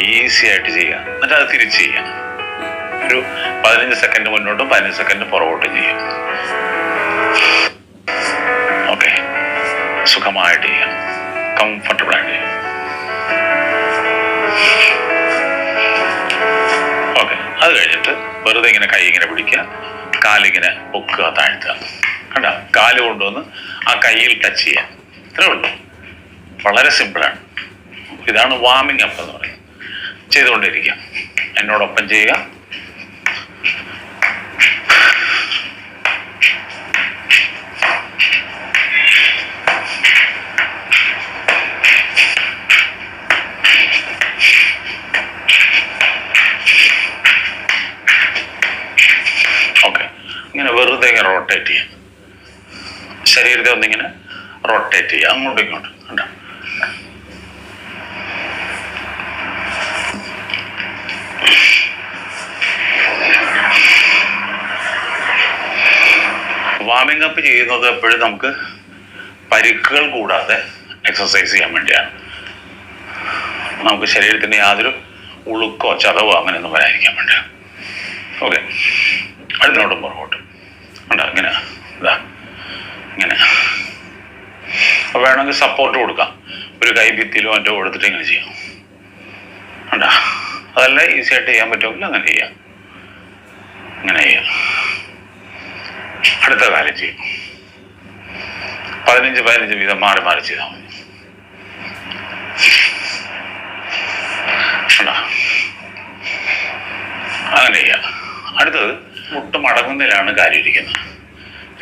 Easy ആയിട്ട് ചെയ്യാം. എന്നിട്ട് അത് തിരിച്ച് ചെയ്യാം. ഒരു പതിനഞ്ച് സെക്കൻഡ് മുന്നോട്ടും പതിനഞ്ച് സെക്കൻഡ് പുറകോട്ടും ചെയ്യാം. ഓക്കെ സുഖമായിട്ട് ചെയ്യാം. കംഫർട്ടബിൾ ആയിട്ട് ചെയ്യാം. ഓക്കെ അത് കഴിഞ്ഞിട്ട് വെറുതെ ഇങ്ങനെ കൈ ഇങ്ങനെ പിടിക്കുക. കാലിങ്ങനെ പൊക്കുക താഴ്ത്തുക. കണ്ട? കാൽ കൊണ്ടുവന്ന് ആ കയ്യിൽ ടച്ച് ചെയ്യാം ഇത്രേ ഉള്ളൂ. വളരെ സിമ്പിളാണ് ഇതാണ് വാമിംഗ് അപ്പ് എന്ന് പറയുന്നത്. ചെയ്തുകൊണ്ടിരിക്കുക. എന്നോടൊപ്പം ചെയ്യുക. ഇങ്ങനെ വെറുതെ ഇങ്ങനെ റൊട്ടേറ്റ് ചെയ്യാം ശരീരത്തെ ഒന്നിങ്ങനെ റൊട്ടേറ്റ് ചെയ്യുക. അങ്ങോട്ടും ഇങ്ങോട്ടും. അപ്പ് ചെയ്യുന്നത് എപ്പോഴും നമുക്ക് പരിക്കുകൾ കൂടാതെ എക്സസൈസ് ചെയ്യാൻ വേണ്ടിയാണ്. നമുക്ക് ശരീരത്തിന് യാതൊരു ഉളുക്കോ ചതവോ അങ്ങനെയൊന്നും വരാതിരിക്കാൻ വേണ്ടിയാണ്. ഓക്കെ അടുത്തോട്ടും പുറകോട്ട് ഉണ്ടോ ഇങ്ങനെ. ഇതാ. ഇങ്ങനെ. അപ്പോൾ വേണമെങ്കിൽ സപ്പോർട്ട് കൊടുക്കാം. ഒരു കൈ ഭിത്തിയിലോ മറ്റോ കൊടുത്തിട്ട് ഇങ്ങനെ ചെയ്യാം. ഉണ്ടോ അതല്ല ഈസി ആയിട്ട് ചെയ്യാൻ പറ്റുമെങ്കിൽ അങ്ങനെ ചെയ്യാം. ഇങ്ങനെ ചെയ്യാം. അടുത്ത കാലം ചെയ്യും. പതിനഞ്ച് പതിനഞ്ച് വീതം മാറി മാറി ചെയ്താൽ മതി. അങ്ങനെ ചെയ്യാം. അടുത്തത് മുട്ട് മടങ്ങുന്നതിലാണ് കാര്യം ഇരിക്കുന്നത്.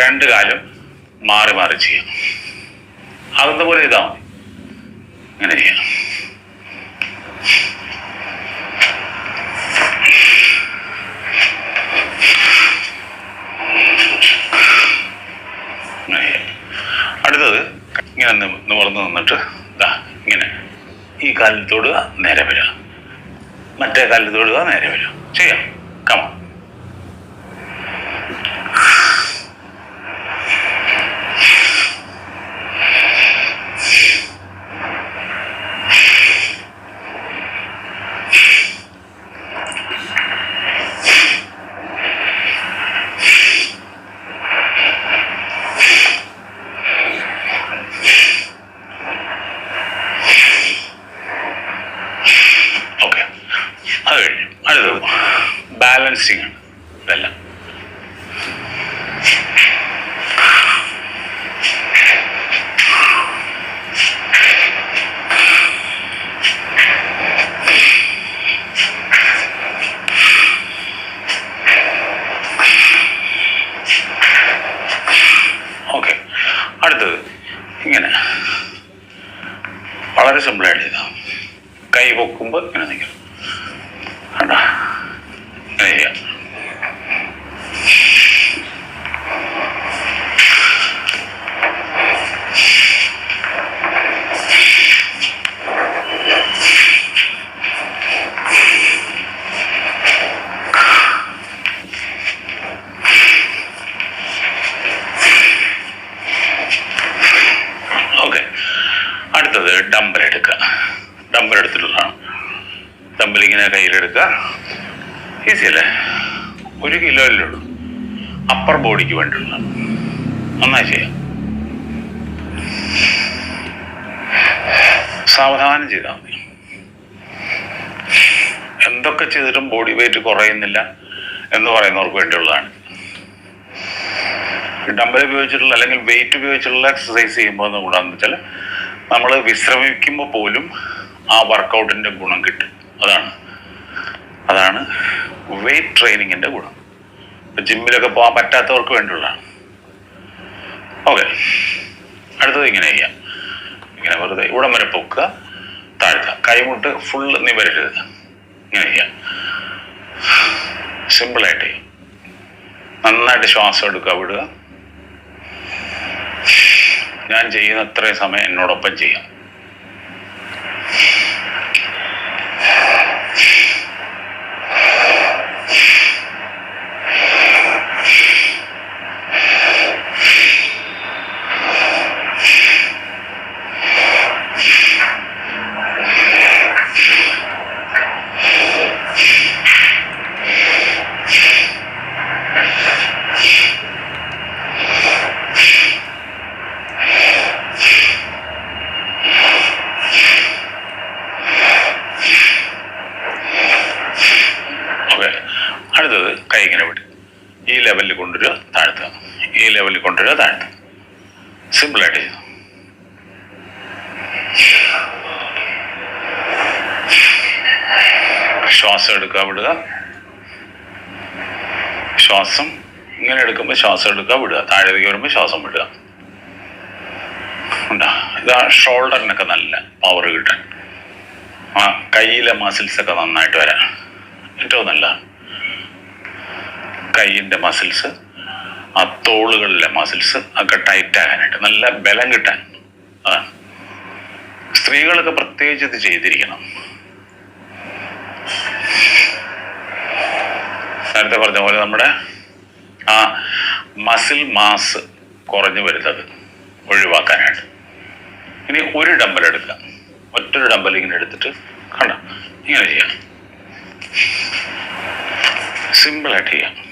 രണ്ട് കാലം മാറി മാറി ചെയ്യാം. ആകുന്ന ചെയ്താൽ മതി? അങ്ങനെ ചെയ്യാം ഇങ്ങനെ ചെയ്യാം അടുത്തത് ഇങ്ങനെ നിവർന്ന് നിന്നിട്ട് ദാ ഇങ്ങനെ ഈ കാലിൽ തൊടുക നേരെ വരിക. മറ്റേ കാലിൽ തൊടുക നേരെ വരിക. ചെയ്യാം. കമ ഓക്കെ അത് കഴിഞ്ഞു അടുത്തത് ബാലൻസിങ് ആണ് ഇതെല്ലാം ഓക്കെ അടുത്തത് ഇങ്ങനെ വളരെ സിമ്പിളായിട്ട് ചെയ്താൽ കൈ പൊക്കുമ്പോൾ ഇങ്ങനെ നിൽക്കണം കണ്ടോ ഇങ്ങനെ ചെയ്യാം ഓക്കെ അടുത്തത് ഡമ്പൽ എടുക്കുക ഡമ്പൽ എടുത്തിട്ടുള്ളതാണ് ഡമ്പൽ ഇങ്ങനെ കയ്യിലെടുക്കുക ഈസി അല്ലേ ഒരു അല്ലേ ഉള്ളൂ. അപ്പർ ബോഡിക്ക് വേണ്ടിയുള്ള. നന്നായി ചെയ്യാം. സാവധാനം ചെയ്താൽ മതി. എന്തൊക്കെ ചെയ്തിട്ടും ബോഡി വെയിറ്റ് കുറയുന്നില്ല എന്ന് പറയുന്നവർക്ക് വേണ്ടിയുള്ളതാണ്. ഡമ്പൽ ഉപയോഗിച്ചിട്ടുള്ള അല്ലെങ്കിൽ വെയിറ്റ് ഉപയോഗിച്ചിട്ടുള്ള എക്സസൈസ് ചെയ്യുമ്പോൾ എന്ന് കൂടാന്ന് വെച്ചാൽ നമ്മൾ വിശ്രമിക്കുമ്പോൾ പോലും ആ വർക്കൗട്ടിന്റെ ഗുണം കിട്ടും. അതാണ്. അതാണ് വെയിറ്റ് ട്രെയിനിങ്ങിന്റെ ഗുണം. ഇപ്പം ജിമ്മിലൊക്കെ പോകാൻ പറ്റാത്തവർക്ക് വേണ്ടിയുള്ളതാണ്. ഓക്കെ അടുത്തത് ഇങ്ങനെ ചെയ്യാം. ഇങ്ങനെ വെറുതെ ഇവിടം വരെ പൊക്കുക താഴ്ത്തുക. കൈമുട്ട് ഫുള്ള് നിവരരുത്. ഇങ്ങനെ ചെയ്യാം. സിമ്പിളായിട്ട് ചെയ്യും. നന്നായിട്ട് ശ്വാസം എടുക്കുക വിടുക. ഞാൻ ചെയ്യുന്ന അത്രയും സമയം എന്നോടൊപ്പം ചെയ്യാം കൈ ഇങ്ങനെ വിടുക ഈ ലെവലിൽ കൊണ്ടുവരിക താഴ്ത്തുക. ഈ ലെവലിൽ കൊണ്ടുവരിക താഴ്ത്തുക. സിമ്പിളായിട്ട് ചെയ്തു ശ്വാസം എടുക്കുക വിടുക. ശ്വാസം ഇങ്ങനെ എടുക്കുമ്പോൾ ശ്വാസം എടുക്കുക വിടുക. താഴേക്ക് വരുമ്പോൾ ശ്വാസം വിടുക. ഉണ്ടാ. ഇതാ ഷോൾഡറിനൊക്കെ നല്ല പവർ കിട്ടാൻ. ആ കയ്യിലെ മസിൽസ് ഒക്കെ നന്നായിട്ട് വരാൻ. ഏറ്റവും നല്ല കയ്യിന്റെ മസിൽസ് ആ തോളുകളിലെ മസിൽസ് ഒക്കെ ടൈറ്റ് ആകാനായിട്ട് നല്ല ബലം കിട്ടാൻ സ്ത്രീകളൊക്കെ പ്രത്യേകിച്ച് ഇത് ചെയ്തിരിക്കണം. നേരത്തെ പറഞ്ഞ പോലെ നമ്മുടെ ആ മസിൽ മാസ് കുറഞ്ഞു വരുന്നത് ഒഴിവാക്കാനായിട്ട്. ഇനി ഒരു ഡമ്പൽ എടുക്കുക. ഒറ്റൊരു ഡമ്പൽ ഇങ്ങനെ എടുത്തിട്ട് കണ്ട? ഇങ്ങനെ ചെയ്യാം. സിമ്പിളായിട്ട് ചെയ്യാം.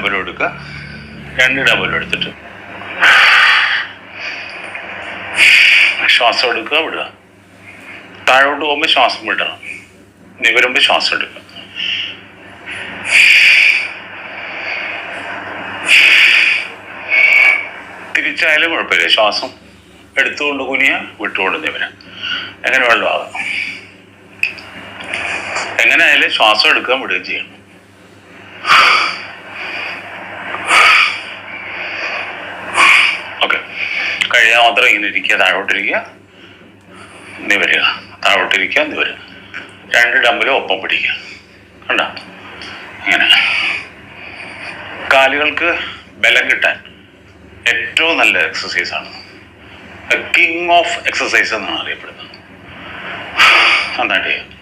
ഡബലും എടുക്കുക. രണ്ട് ഡബിൾ എടുത്തിട്ട്. ശ്വാസം എടുക്കുക വിടുക. താഴോട്ട് പോകുമ്പോൾ ശ്വാസം വിടണം. നിവരുമ്പോൾ ശ്വാസം എടുക്കുക. തിരിച്ചായാലും കുഴപ്പമില്ല. ശ്വാസം എടുത്തുകൊണ്ട് കുനിയ വിട്ടുകൊണ്ട് നിവര എങ്ങനെ വെള്ളമാകാം എങ്ങനെ ആയാലും ശ്വാസം എടുക്കാൻ വിടുകയും ചെയ്യണം ഓക്കെ കഴിയാൻ മാത്രം ഇങ്ങനെ ഇരിക്കുക താഴോട്ടിരിക്കുക നീ വരിക. താഴോട്ടിരിക്കുക നീ വരിക. രണ്ട് ഡമ്പിലും ഒപ്പം പിടിക്കുക. കണ്ട? ഇങ്ങനെ. കാലുകൾക്ക് ബലം കിട്ടാൻ ഏറ്റവും നല്ല എക്സസൈസാണ് കിങ് ഓഫ് എക്സസൈസ് എന്നാണ് അറിയപ്പെടുന്നത്. നന്നായിട്ട് ചെയ്യാം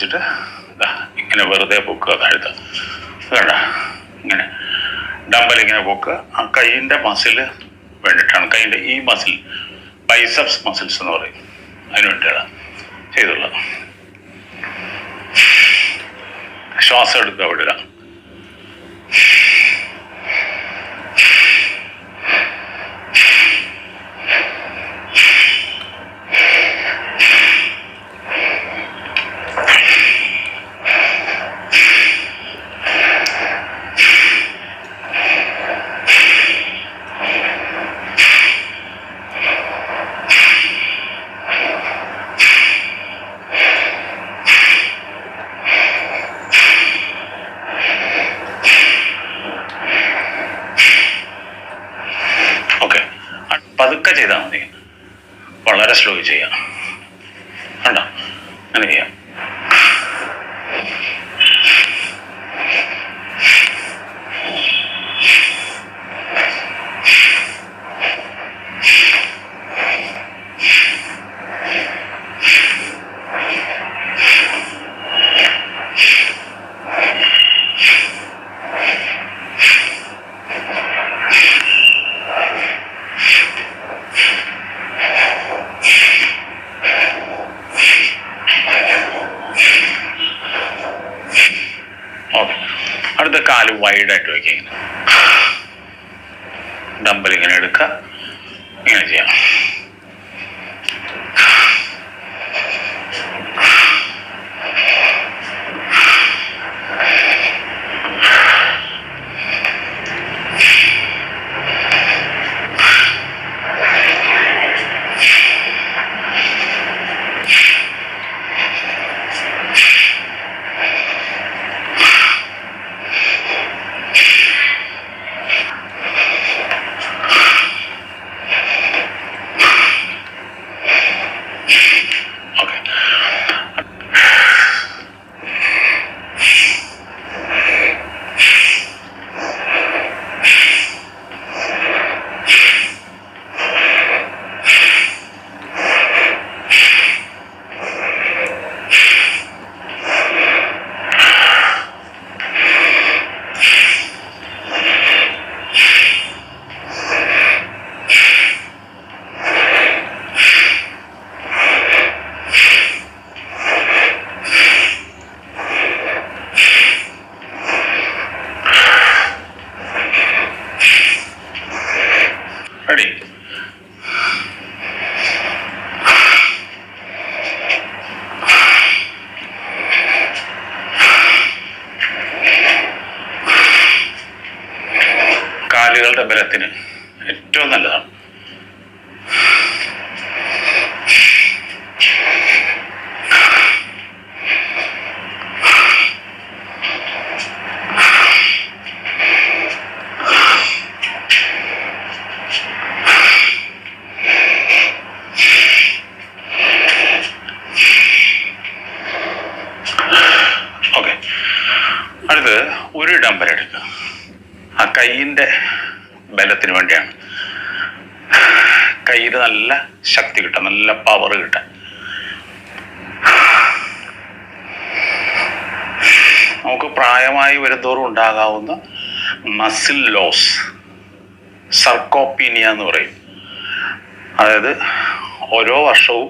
കൈ ഇങ്ങനെ വെറുതെ പൊക്കുക വേണ്ട ഇങ്ങനെ. ഡമ്പൽ ഇങ്ങനെ പൊക്കുക. ആ കൈയിന്റെ മസിൽ വേണ്ടിയിട്ടാണ്. കൈയിന്റെ ഈ മസിൽ ബൈസപ്സ് മസിൽസ് എന്ന് പറയും. അതിന് വേണ്ടിയാണ് ചെയ്തുള്ളത്. ശ്വാസം എടുക്കുക വിടുക ഓക്കെ പതുക്കെ ചെയ്താൽ മതി. വളരെ സ്ലോ ചെയ്യാം. കണ്ടോ? അങ്ങനെ ചെയ്യാം. കാൽ വൈഡായിട്ട് വയ്ക്കുക ഇങ്ങനെ ഡമ്പൽ ഇങ്ങനെ എടുക്കുക. ഇങ്ങനെ ചെയ്യാം. നല്ല ശക്തി കിട്ടാൻ നല്ല പവർ കിട്ടാൻ നമുക്ക് പ്രായമായി വരുന്തോറും ഉണ്ടാകാവുന്ന മസിൽ ലോസ് സർക്കോപ്പീനിയ എന്ന് പറയും. അതായത് ഓരോ വർഷവും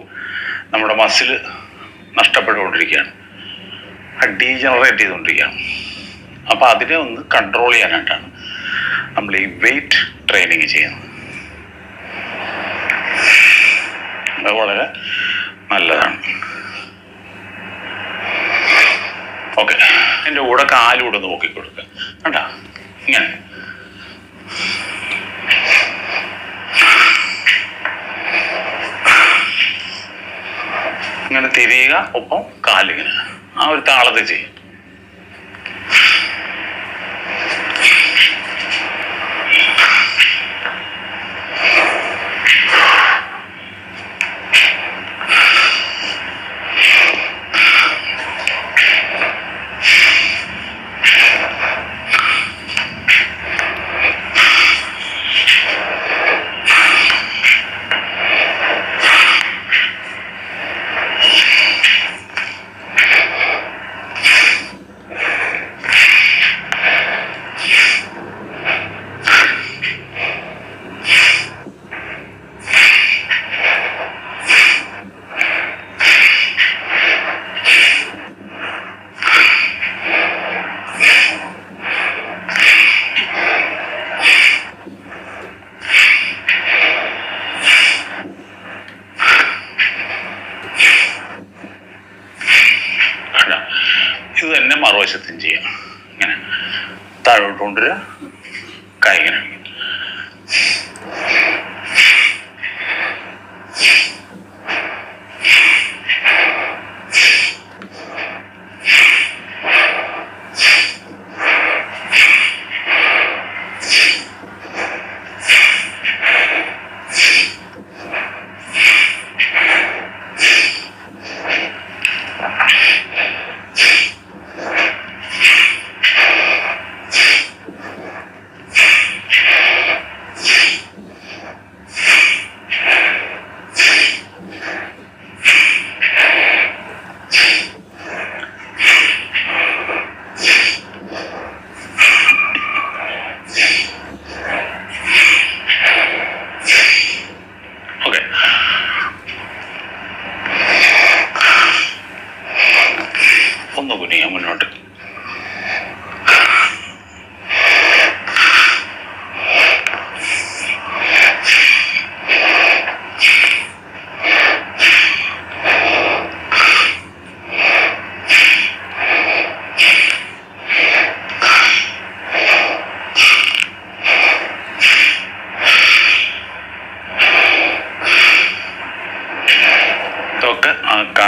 നമ്മുടെ മസിൽ നഷ്ടപ്പെട്ടുകൊണ്ടിരിക്കുകയാണ്. ഡീജനറേറ്റ് ചെയ്തുകൊണ്ടിരിക്കുകയാണ്. അപ്പോൾ അതിനെ ഒന്ന് കൺട്രോൾ ചെയ്യാനായിട്ടാണ് നമ്മൾ ഈ വെയിറ്റ് ട്രെയിനിങ് ചെയ്യുന്നത്. അത് വളരെ നല്ലതാണ്. ഓക്കെ എന്റെ കൂടെ കാലൂടെ നോക്കി കൊടുക്കുക കേട്ടാ ഇങ്ങനെ. ഇങ്ങനെ തിരിയുക ഒപ്പം കാലിങ്ങനെ. ആ ഒരു താളത്തിൽ ചെയ്യും.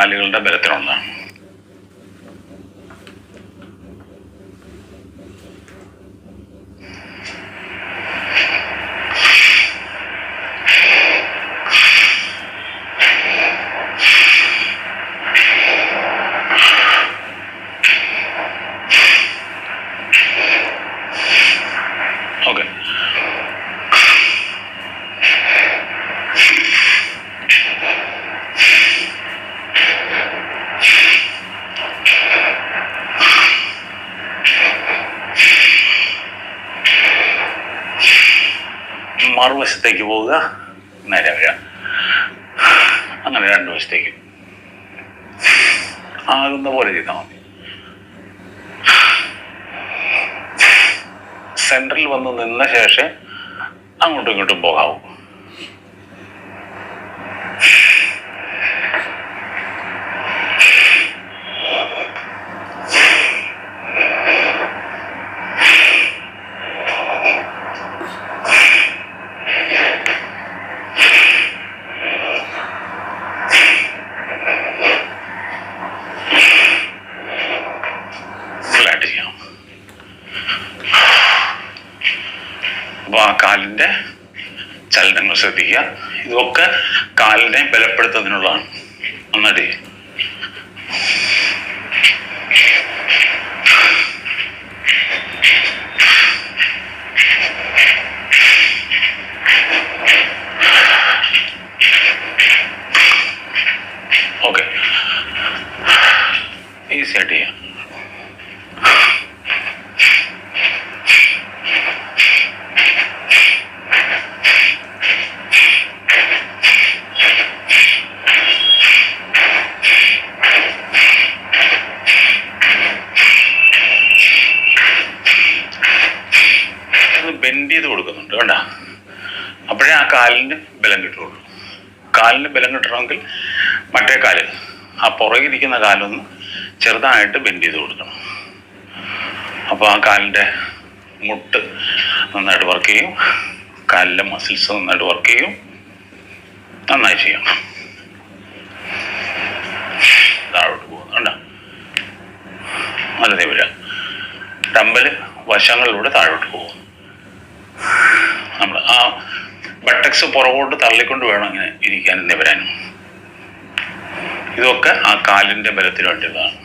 കാലുകളുടെ ബലത്തിനുള്ളതാണ് ഓക്കെ മറുവശത്തേക്ക് പോവുക നേരെ വരിക. അങ്ങനെ രണ്ട് വശത്തേക്ക്. ആകുന്ന പോലെ ചെയ്താൽ മതി. സെൻട്രൽ വന്ന് നിന്ന ശേഷം അങ്ങോട്ടും ഇങ്ങോട്ടും പോകാവൂ ഫ്ലാറ്റ് ചെയ്യാം അപ്പൊ ആ കാലിന്റെ ചലനങ്ങൾ ശ്രദ്ധിക്കുക ഇതൊക്കെ കാലിനെ ബലപ്പെടുത്തുന്നതിനുള്ളതാണ് നന്നായിട്ട് ചെയ്യും. ഓക്കെ ഈസി ആയിട്ട് ചെയ്യാം ഒന്ന് ബെൻഡ് ചെയ്ത് കൊടുക്കുന്നുണ്ട് കണ്ട അപ്പോഴേ ആ കാലിന് ബലം കിട്ടുള്ളൂ കാലിന് ബലം കിട്ടണമെങ്കിൽ മറ്റേ കാൽ ആ പുറകിരിക്കുന്ന കാലൊന്ന് ചെറുതായിട്ട് ബെൻഡ് ചെയ്ത് കൊടുക്കണം. അപ്പോൾ ആ കാലിന്റെ മുട്ട് നന്നായിട്ട് വർക്ക് ചെയ്യും. കാലിലെ മസിൽസ് നന്നായിട്ട് വർക്ക് ചെയ്യും. നന്നായി ചെയ്യണം താഴോട്ട് പോകുന്നുണ്ട് നല്ല വരിക. ഡമ്പൽ വശങ്ങളിലൂടെ താഴോട്ട് പോകും നമ്മൾ ആ ബട്ടക്സ് പുറകോട്ട് തള്ളിക്കൊണ്ട് വേണം ഇങ്ങനെ ഇരിക്കാൻ നിവരാനും. ഇതൊക്കെ ആ കാലിന്റെ ബലത്തിന് വേണ്ടിയുള്ളതാണ്.